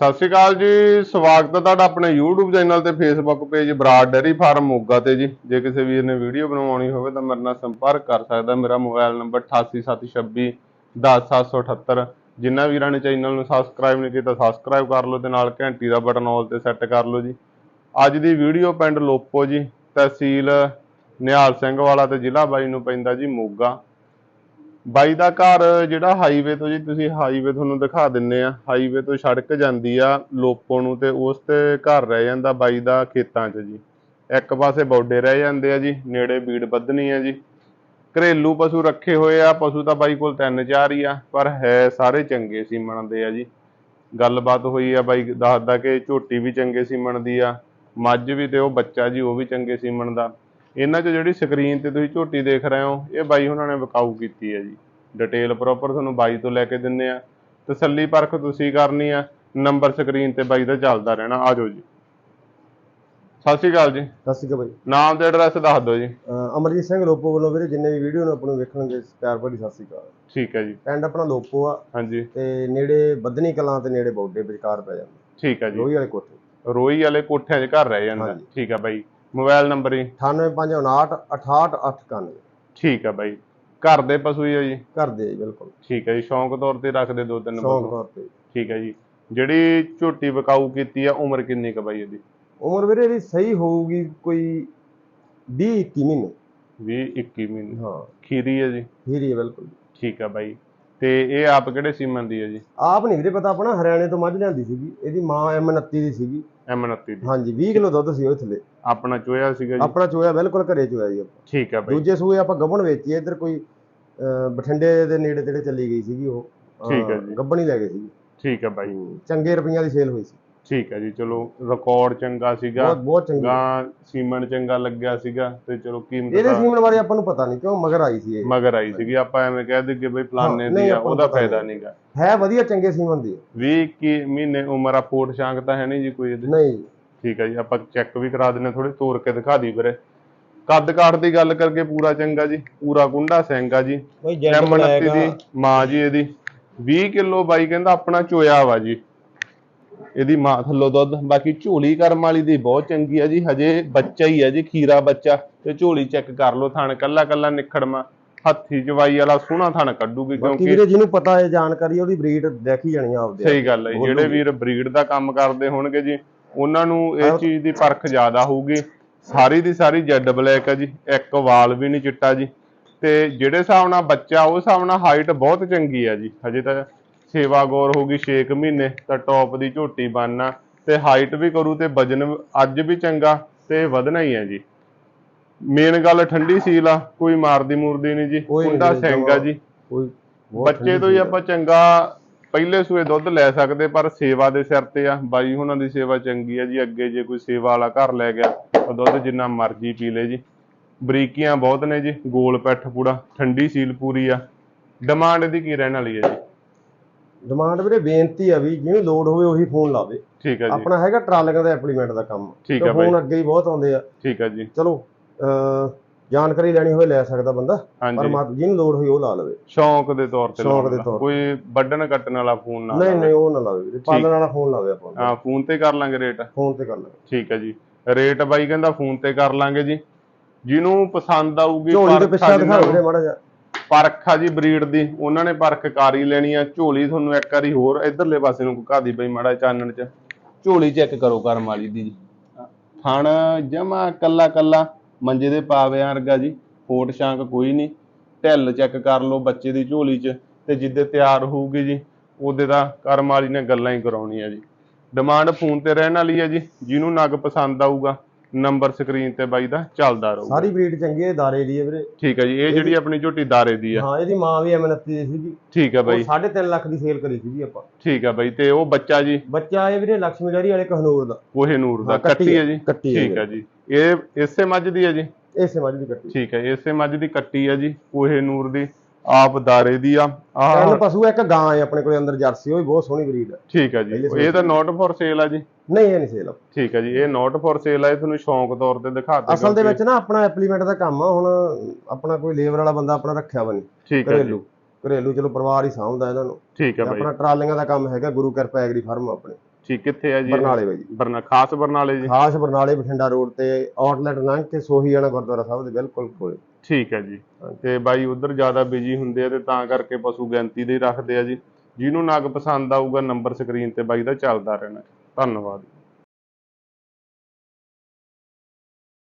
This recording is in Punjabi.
ਸਤਿ ਸ਼੍ਰੀ ਅਕਾਲ ਜੀ, ਸਵਾਗਤ ਹੈ ਤੁਹਾਡਾ ਆਪਣੇ YouTube ਚੈਨਲ ਤੇ Facebook page Brar dairy farm Moga ਤੇ ਜੀ। ਜੇ ਕਿਸੇ ਵੀਰ ਨੇ ਵੀਡੀਓ ਬਣਵਾਉਣੀ ਹੋਵੇ ਤਾਂ ਮੇਰੇ ਨਾਲ ਸੰਪਰਕ ਕਰ ਸਕਦਾ ਮੇਰਾ ਮੋਬਾਈਲ ਨੰਬਰ 8876 10778 ਜਿਨ੍ਹਾਂ ਵੀਰਾਂ ਨੇ ਚੈਨਲ ਨੂੰ ਸਬਸਕ੍ਰਾਈਬ ਨਹੀਂ ਕੀਤਾ ਸਬਸਕ੍ਰਾਈਬ ਕਰ ਲਓ ਤੇ ਨਾਲ ਘੰਟੀ ਦਾ ਬਟਨ ਆਲ ਤੇ ਸੈੱਟ ਕਰ ਲਓ ਜੀ। ਅੱਜ ਦੀ ਵੀਡੀਓ ਪਿੰਡ ਲੋਪੋ ਜੀ, ਤਹਿਸੀਲ ਨਿਹਾਲ ਸਿੰਘ ਵਾਲਾ ਤੇ ਜ਼ਿਲ੍ਹਾ ਬਾਈ ਨੂੰ ਪੈਂਦਾ ਜੀ ਮੋਗਾ। ਬਾਈ ਦਾ ਘਰ ਜਿਹੜਾ ਹਾਈਵੇ ਤੋਂ ਜੀ ਤੁਸੀਂ ਹਾਈਵੇ ਤੁਹਾਨੂੰ ਦਿਖਾ ਦਿੰਨੇ ਆ। ਹਾਈਵੇ ਤੋਂ ਸੜਕ ਜਾਂਦੀ ਆ ਲੋਪੋ ਨੂੰ ਤੇ ਉਸ ਤੇ ਘਰ ਰਹਿ ਜਾਂਦਾ ਬਾਈ ਦਾ ਖੇਤਾਂ 'ਚ ਜੀ। ਇੱਕ ਪਾਸੇ ਬੌਡੇ ਰਹਿ ਜਾਂਦੇ ਆ ਜੀ, ਨੇੜੇ ਬੀੜ ਵੱਧਣੀ ਆ ਜੀ। ਘਰੇਲੂ ਪਸ਼ੂ ਰੱਖੇ ਹੋਏ ਆ, ਪਸ਼ੂ ਤਾਂ ਬਾਈ ਕੋਲ ਤਿੰਨ ਚਾਰ ਹੀ ਆ, ਪਰ ਹੈ ਸਾਰੇ ਚੰਗੇ ਸੀ ਦੇ ਆ ਜੀ। ਗੱਲਬਾਤ ਹੋਈ ਆ ਬਾਈ, ਦੱਸਦਾ ਕਿ ਝੋਟੀ ਵੀ ਚੰਗੇ ਸੀ ਦੀ ਆ, ਮੱਝ ਵੀ ਤੇ ਉਹ ਬੱਚਾ ਜੀ, ਉਹ ਵੀ ਚੰਗੇ ਸੀਮਣ ਦਾ। ਇਹਨਾਂ 'ਚ ਜਿਹੜੀ ਸਕਰੀਨ ਤੇ ਤੁਸੀਂ ਝੋਟੀ ਦੇਖ ਰਹੇ ਹੋ ਇਹ ਬਾਈ ਉਹਨਾਂ ਨੇ ਵਿਕਾਊ ਕੀਤੀ ਹੈ ਜੀ। ਡਿਟੇਲ ਪ੍ਰੋਪਰ ਤੁਹਾਨੂੰ ਬਾਈ ਤੋਂ ਲੈ ਕੇ ਦਿੰਨੇ ਆ। ਤਸੱਲੀ ਪਰਖ ਤੁਸੀਂ ਕਰਨੀ ਆ ਨੰਬਰ ਸਕਰੀਨ ਤੇ ਬਾਈ ਦਾ ਚੱਲਦਾ ਰਹਿਣਾ ਆਜੋ ਜੀ। ਸਤਿ ਸ਼੍ਰੀ ਅਕਾਲ ਜੀ। ਸਤਿ ਸ਼੍ਰੀ ਅਕਾਲ ਬਾਈ। ਨਾਮ ਤੇ ਐਡਰੈਸ ਦੱਸ ਦਿਓ ਜੀ। ਅਮਰਜੀਤ ਸਿੰਘ ਲੋਪੋ ਵੱਲੋਂ ਵੀਰੇ ਜਿੰਨੇ ਵੀ ਵੀਡੀਓ ਨੂੰ ਆਪਾਂ ਨੂੰ ਵੇਖਣਗੇ ਪਿਆਰ ਭਰੀ ਸਤਿ ਸ਼੍ਰੀ ਅਕਾਲ। ਠੀਕ ਹੈ ਜੀ। ਪਿੰਡ ਆਪਣਾ ਲੋਪੋ ਆ। ਹਾਂਜੀ। ਤੇ ਨੇੜੇ ਬੱਧਨੀ ਕਲਾਂ ਤੇ ਨੇੜੇ ਬੌਡੇ ਵਿਚਕਾਰ ਪੈ ਜਾਂਦਾ। ਠੀਕ ਹੈ ਜੀ। ਲੋਹੀ ਵਾਲੇ ਕੋਠੇ। ਰੋਈ ਵਾਲੇ ਕੋਠਿਆਂ 'ਚ ਘਰ ਰਹਿ ਜਾਂਦਾ। ਠੀਕ ਹੈ ਬਾਈ। ਮੋਬਾਈਲ ਨੰਬਰ ਜੀ? 98559 68891 ਠੀਕ ਹੈ ਬਾਈ। ਘਰ ਦੇ ਪਸ਼ੂ ਹੀ ਆ ਜੀ? ਘਰ ਦੇ ਜੀ ਬਿਲਕੁਲ। ਠੀਕ ਹੈ ਜੀ ਸ਼ੌਂਕ ਤੌਰ ਤੇ ਰੱਖਦੇ ਦੋ ਤਿੰਨ ਸ਼ੌਂਕ ਤੌਰ ਤੇ। ਠੀਕ ਹੈ ਜੀ। ਜਿਹੜੀ ਝੋਟੀ ਵਿਕਾਊ ਕੀਤੀ ਆ ਉਮਰ ਕਿੰਨੀ ਕੁ ਬਾਈ ਇਹਦੀ? ਉਮਰ ਵੀਰੇ ਇਹਦੀ ਸਹੀ ਹੋਊਗੀ ਕੋਈ 20 21 ਮਹੀਨੇ। 20 21 ਮਹੀਨੇ। ਹਾਂ। ਖੀਰੀ ਹੈ ਜੀ? ਹੀਰੀ ਹੈ ਬਿਲਕੁਲ। ਠੀਕ ਹੈ ਬਾਈ। ਤੇ ਇਹ ਆਪ ਕਿਹੜੇ ਸੀਮਨ ਦੀ ਹੈ ਜੀ? ਆਪ ਨਹੀਂ ਵੀਰੇ ਪਤਾ ਆਪਣਾ ਹਰਿਆਣੇ ਤੋਂ ਮੱਝ ਲਿਆਂਦੀ ਸੀਗੀ। ਇਹਦੀ ਮਾਂ M29 ਦੀ ਸੀਗੀ। M29 ਦੀ। ਹਾਂਜੀ 20 ਕਿਲੋ ਦੁੱਧ ਸੀ ਉਹ ਥੱਲੇ। ਆਪਣਾ ਚੋਇਆ ਸੀਗਾ ਜੀ? ਆਪਣਾ ਚੋਇਆ ਬਿਲਕੁਲ ਘਰੇ ਚੋਇਆ ਜੀ ਆਪਾਂ। ਠੀਕ ਹੈ ਬਾਈ। ਦੂਜੇ ਸੂਏ ਆਪਾਂ ਗੱਬਣ ਵੇਚੀ ਆ, ਇੱਧਰ ਕੋਈ ਬਠਿੰਡੇ ਦੇ ਨੇੜੇ ਤੇੜੇ ਚੱਲੀ ਗਈ ਸੀਗੀ ਉਹ। ਠੀਕ ਹੈ ਜੀ। ਗੱਬਣ ਹੀ ਲੈ ਗਏ ਸੀਗੀ। ਠੀਕ ਹੈ ਬਾਈ। ਚੰਗੇ ਰੁਪਈਆਂ ਦੀ ਸੇਲ ਹੋਈ ਸੀ। ਠੀਕ ਹੈ ਜੀ ਚਲੋ ਰਿਕਾਰਡ ਚੰਗਾ ਸੀਗਾ। ਬਹੁਤ ਬਹੁਤ ਚੰਗੀ। ਗਾਂ ਸੀਮਨ ਚੰਗਾ ਲੱਗਿਆ ਸੀਗਾ ਤੇ ਚਲੋ ਕੀਮਤ ਇਹਦੇ ਸੀਮਨ ਬਾਰੇ ਆਪਾਂ ਨੂੰ ਪਤਾ ਨਹੀਂ ਕਿਉਂ ਮਗਰ ਆਈ ਸੀ ਇਹ। ਮਗਰ ਆਈ ਸੀਗੀ ਆਪਾਂ ਐਵੇਂ ਕਹਿ ਦਿੱਗੇ ਬਈ ਹਾਂ, ਦੀ ਆ ਉਹਦਾ ਫਾਇਦਾ ਨਹੀਂ। ਨਹੀਂਗਾ ਹੈ ਵਧੀਆ ਚੰਗੇ ਸੀਮਨ ਦੀ। 20 ਕੀ ਮਹੀਨੇ ਉਮਰ ਆ ਫੋਟ ਸ਼ਾਂਕ ਤਾਂ ਹੈ ਨਹੀਂ ਜੀ ਕੋਈ ਇਹਦੇ ਨਹੀਂ। ਠੀਕ ਹੈ ਜੀ ਆਪਾਂ ਚੈੱਕ ਵੀ ਕਰਾ ਦਿੰਨੇ ਥੋੜੀ ਤੋੜ ਕੇ ਦਿਖਾ ਦੀ ਵੀਰੇ। ਕੱਦ ਕਾਠ ਦੀ ਗੱਲ ਕਰਕੇ ਪੂਰਾ ਚੰਗਾ ਜੀ ਪੂਰਾ ਕੁੰਡਾ ਸਿੰਘ ਆ ਜੀ ਕੋਈ M29 ਦੀ ਮਾਂ ਜੀ ਇਹਦੀ। 20 ਕਿਲੋ ਬਾਈ ਕਹਿੰਦਾ ਆਪਣਾ ਚੋਇਆ ਵਾ ਜੀ। ਇਹਦੀ ਮਾਂ ਥੱਲੋਂ ਦੁੱਧ। ਬਾਕੀ ਝੋਲੀ ਕਰਮ ਵਾਲੀ ਦੀ ਬਹੁਤ ਚੰਗੀ ਆ ਜੀ ਹਜੇ ਬੱਚਾ ਹੀ ਆ ਜੀ ਖੀਰਾ ਬੱਚਾ। ਤੇ ਝੋਲੀ ਚੈੱਕ ਕਰ ਲਓ ਥਣ ਕੱਲਾ ਕੱਲਾ ਨਿਖੜਮਾ ਹੱਥੀ ਜਵਾਈ ਵਾਲਾ ਸੋਹਣਾ ਥਣ ਕੱਢੂਗੀ ਕਿਉਂਕਿ ਵੀਰੇ ਜਿਹਨੂੰ ਪਤਾ ਹੈ ਜਾਣਕਾਰੀ ਉਹਦੀ ਬਰੀਡ ਦੇਖੀ ਜਾਣੀ ਆ ਆਪਦੇ ਸਹੀ ਗੱਲ ਹੈ। ਜਿਹੜੇ ਵੀਰ ਬਰੀਡ ਦਾ ਕੰਮ ਕਰਦੇ ਹੋਣਗੇ ਜੀ ਉਹਨਾਂ ਨੂੰ ਇਹ ਚੀਜ਼ ਦੀ ਪਰਖ ਜ਼ਿਆਦਾ ਹੋਊਗੀ। ਸਾਰੀ ਦੀ ਸਾਰੀ ਜੈਡ ਬਲੈਕ ਹੈ ਜੀ ਇੱਕ ਵਾਲ ਵੀ ਨਹੀਂ ਚਿੱਟਾ ਜੀ। ਤੇ ਜਿਹੜੇ ਹਿਸਾਬ ਨਾਲ ਬੱਚਾ ਉਸ ਹਿਸਾਬ ਨਾਲ ਹਾਈਟ ਬਹੁਤ ਚੰਗੀ ਹੈ ਜੀ ਹਜੇ ਤਾਂ ਸੇਵਾ ਗੌਰ ਹੋਊਗੀ 6 ਮਹੀਨੇ ਤਾਂ ਟੌਪ ਦੀ ਝੋਟੀ ਬਣਨਾ ਤੇ ਹਾਈਟ ਵੀ ਕਰੂ ਤੇ ਵਜਨ ਅੱਜ ਵੀ ਚੰਗਾ ਤੇ ਵਧਣਾ ਹੀ ਹੈ ਜੀ। ਮੇਨ ਗੱਲ ਠੰਡੀ ਸੀਲ ਆ ਕੋਈ ਮਾਰਦੀ ਮੂਰਦੀ ਨਹੀਂ ਜੀ ਕੁੰਡਾ ਆ ਜੀ। ਬੱਚੇ ਤੋਂ ਹੀ ਆਪਾਂ ਚੰਗਾ ਪਹਿਲੇ ਸੂਏ ਦੁੱਧ ਲੈ ਸਕਦੇ ਪਰ ਸੇਵਾ ਦੇ ਸਿਰ ਤੇ ਆ। ਬਾਈ ਉਹਨਾਂ ਦੀ ਸੇਵਾ ਚੰਗੀ ਆ ਜੀ ਅੱਗੇ ਜੇ ਕੋਈ ਸੇਵਾ ਵਾਲਾ ਘਰ ਲੈ ਗਿਆ ਤਾਂ ਦੁੱਧ ਜਿੰਨਾ ਮਰਜ਼ੀ ਪੀ ਲੇ ਜੀ। ਬਰੀਕੀਆਂ ਬਹੁਤ ਨੇ ਜੀ ਗੋਲ ਪੈਠ ਪੂੜਾ ਠੰਡੀ ਸੀਲ ਪੂਰੀ ਆ। ਡਿਮਾਂਡ ਦੀ ਕੀ ਰਹਿਣ ਵਾਲੀ ਹੈ ਜੀ? ਡਿਮਾਂਡ ਵੀਰੇ ਬੇਨਤੀ ਆ ਵੀ ਜਿਹਨੂੰ ਲੋਡ ਹੋਵੇ ਉਹੀ ਫੋਨ ਲਾਵੇ। ਠੀਕ ਹੈ ਜੀ। ਆਪਣਾ ਹੈਗਾ ਟਰਾਲੀਆਂ ਦਾ ਐਪਲੀਮੈਂਟ ਦਾ ਕੰਮ। ਠੀਕ ਹੈ ਬਾਈ। ਫੋਨ ਅੱਗੇ ਹੀ ਬਹੁਤ ਆਉਂਦੇ ਆ। ਠੀਕ ਹੈ ਜੀ। ਚਲੋ ਜਾਣਕਾਰੀ ਲੈਣੀ ਹੋਵੇ ਲੈ ਸਕਦਾ ਬੰਦਾ ਪਰ ਮਤ ਜਿਹਨੂੰ ਲੋਡ ਹੋਈ ਉਹ ਲਾ ਲਵੇ। ਸ਼ੌਂਕ ਦੇ ਤੌਰ ਤੇ ਸ਼ੌਂਕ ਦੇ। ਤੌਰ। ਕੋਈ ਵੱਢਣ ਕੱਟਣ ਵਾਲਾ ਫੋਨ ਨਾ ਨਹੀਂ ਨਹੀਂ ਉਹ ਨਾ ਲਾਵੇ ਵੀਰੇ। ਪਾਲਣ ਵਾਲਾ ਫੋਨ ਲਾਵੇ ਆਪਾਂ। ਹਾਂ ਫੋਨ ਤੇ ਕਰ ਲਾਂਗੇ ਰੇਟ। ਫੋਨ ਤੇ ਕਰ ਲਾਵੇ ਠੀਕ ਹੈ ਜੀ। ਰੇਟ ਬਾਈ ਕਹਿੰਦਾ ਫੋਨ ਤੇ ਕਰ ਲਾਂਗੇ ਜੀ। ਜਿਹਨੂੰ ਪਸੰਦ ਆਊਗੀ ਝੋਲੀ ਦੇ ਪਿੱਛੇ ਵੀਰੇ ਮਾੜਾ ਜਿਹਾ। ਪਰਖ ਆ ਜੀ ਬਰੀਡ ਦੀ, ਉਹਨਾਂ ਨੇ ਪਰਖ ਕਰ ਹੀ ਲੈਣੀ ਆ, ਝੋਲੀ ਤੁਹਾਨੂੰ ਇੱਕ ਵਾਰੀ ਹੋਰ ਇਧਰਲੇ ਪਾਸੇ ਨੂੰ ਘਾ ਦੀ ਬਈ ਮਾੜਾ ਚਾਨਣ ਚ। ਝੋਲੀ ਚੈੱਕ ਕਰੋ ਕਰਮ ਵਾਲੀ ਦੀ ਜੀ ਥਣ ਜਮਾ ਕੱਲਾ ਕੱਲਾ, ਮੰਜੇ ਦੇ ਪਾਵਿਆਂ ਵਰਗਾ ਜੀ, ਫੋਟ ਸ਼ਾਂਕ ਕੋਈ ਨਹੀਂ। ਢਿੱਲ ਚੈੱਕ ਕਰ ਲਓ ਬੱਚੇ ਦੀ ਝੋਲੀ ਚ, ਤੇ ਜਿੱਦੇ ਤਿਆਰ ਹੋਊਗੀ ਜੀ, ਉਹਦੇ ਦਾ ਕਰਮ ਵਾਲੀ ਨੇ ਗੱਲਾਂ ਹੀ ਕਰਾਉਣੀਆਂ ਜੀ। ਡਿਮਾਂਡ ਫੋਨ ਤੇ ਰਹਿਣ ਵਾਲੀ ਹੈ ਜੀ, ਜਿਹਨੂੰ ਨਗ ਪਸੰਦ ਆਊਗਾ। ਨੰਬਰ ਸਕਰੀਨ ਤੇ ਬਾਈ ਦਾ ਚੱਲਦਾ ਰਹੂਗਾ। ਸਾਰੀ ਬਰੀਡ ਚੰਗੀ ਹੈ ਦਾਰੇ ਦੀ ਹੈ ਵੀਰੇ। ਠੀਕ ਹੈ ਜੀ ਇਹ ਜਿਹੜੀ ਆਪਣੀ ਝੋਟੀ ਦਾਰੇ ਦੀ ਆ ਹਾਂ ਇਹਦੀ ਮਾਂ ਵੀ M29 ਦੀ ਸੀਗੀ। ਠੀਕ ਹੈ ਉਹ ਬਾਈ 3.5 ਲੱਖ ਦੀ ਸੇਲ ਕਰੀ ਸੀਗੀ ਆਪਾਂ। ਠੀਕ ਹੈ ਬਾਈ ਤੇ ਉਹ ਬੱਚਾ ਜੀ? ਬੱਚਾ ਇਹ ਵੀਰੇ ਲక్ష్ਮੀ ਡੈਰੀ ਵਾਲੇ ਕਹਨੂਰ ਦਾ। ਕੋਹੇ ਨੂਰ ਦਾ ਹਾਂ, ਕੱਟੀ ਹੈ ਜੀ? ਹੈ ਠੀਕ ਹੈ ਜੀ। ਇਹ ਇਸੇ ਮੱਝ ਦੀ ਹੈ ਜੀ? ਇਸੇ ਮੱਝ ਦੀ ਕੱਟੀ। ਠੀਕ ਹੈ ਇਸੇ ਮੱਝ ਦੀ ਕੱਟੀ ਹੈ ਜੀ ਕੋਹੇ ਨੂਰ ਦੀ। ਆਪ ਦਾਰੇ ਦੀ ਆ। ਆਹ ਪਸ਼ੂ ਆ, ਇੱਕ ਗਾਂ ਹੈ ਆਪਣੇ ਕੋਲੇ ਅੰਦਰ ਜਰਸੀ ਉਹ ਵੀ ਬਹੁਤ ਸੋਹਣੀ ਬਰੀਡ ਹੈ ਠੀਕ ਹੈ ਜੀ। ਇਹ ਤਾਂ ਨੋਟ ਫॉर ਸੇਲ ਆ ਜੀ। ਨਹੀਂ ਇਹ ਨਹੀਂ ਸੇਲ ਠੀਕ ਹੈ ਜੀ। ਇਹ ਨੋਟ ਫॉर ਸੇਲ ਆ ਇਹ ਤੁਹਾਨੂੰ ਸ਼ੌਂਕ ਤੌਰ ਤੇ ਦਿਖਾਤੇ ਅਸਲ ਦੇ ਵਿੱਚ ਨਾ ਆਪਣਾ ਐਪਲੀਮੈਂਟ ਦਾ ਕੰਮ ਆ ਹੁਣ ਆਪਣਾ ਕੋਈ ਲੇਬਰ ਵਾਲਾ ਬੰਦਾ ਆਪਣਾ ਰੱਖਿਆ ਵਾ ਨਹੀਂ। ਠੀਕ ਹੈ ਜੀ। ਘਰੇਲੂ। ਘਰੇਲੂ ਚਲੋ ਪਰਿਵਾਰ ਹੀ ਸਾਂਭਦਾ ਇਹਨਾਂ ਨੂੰ। ਠੀਕ ਹੈ ਤੇ ਬਾਈ। ਆਪਣਾ ਟਰਾਲੀਆਂ ਦਾ ਕੰਮ ਹੈਗਾ ਗੁਰੂ ਕਿਰਪਾ ਐਗਰੀ ਫਾਰਮ ਆਪਣੇ। ਠੀਕ ਕਿੱਥੇ ਹੈ ਜੀ ਇਹ? ਬਰਨਾਲੇ ਬਾਈ ਜੀ। ਬਰਨਾ ਖਾਸ ਬਰਨਾਲੇ ਜੀ? ਖਾਸ ਬਰਨਾਲੇ ਬਠਿੰਡਾ ਰੋਡ ਤੇ ਆਊਟਲੈਟ ਲੰਘ ਕੇ ਸੋਹੀ ਵਾਲਾ ਗੁਰਦੁਆਰਾ ਸਾਹਿਬ ਦੇ ਬਿਲਕੁਲ ਕੋਲ। ਠੀਕ ਹੈ ਜੀ। ਤੇ ਬਾਈ ਉਧਰ ਜ਼ਿਆਦਾ ਬਿਜ਼ੀ ਹੁੰਦੇ ਆ ਤੇ ਤਾਂ ਕਰਕੇ ਪਸ਼ੂ ਗਿਣਤੀ ਦੇ ਹੀ ਰੱਖਦੇ ਆ ਜੀ। ਜਿਹਨੂੰ ਨਗ ਪਸੰਦ ਆਊਗਾ ਨੰਬਰ ਸਕਰੀਨ ਤੇ ਬਾਈ ਦਾ ਚੱਲਦਾ ਰਹਿਣਾ। ਧੰਨਵਾਦ।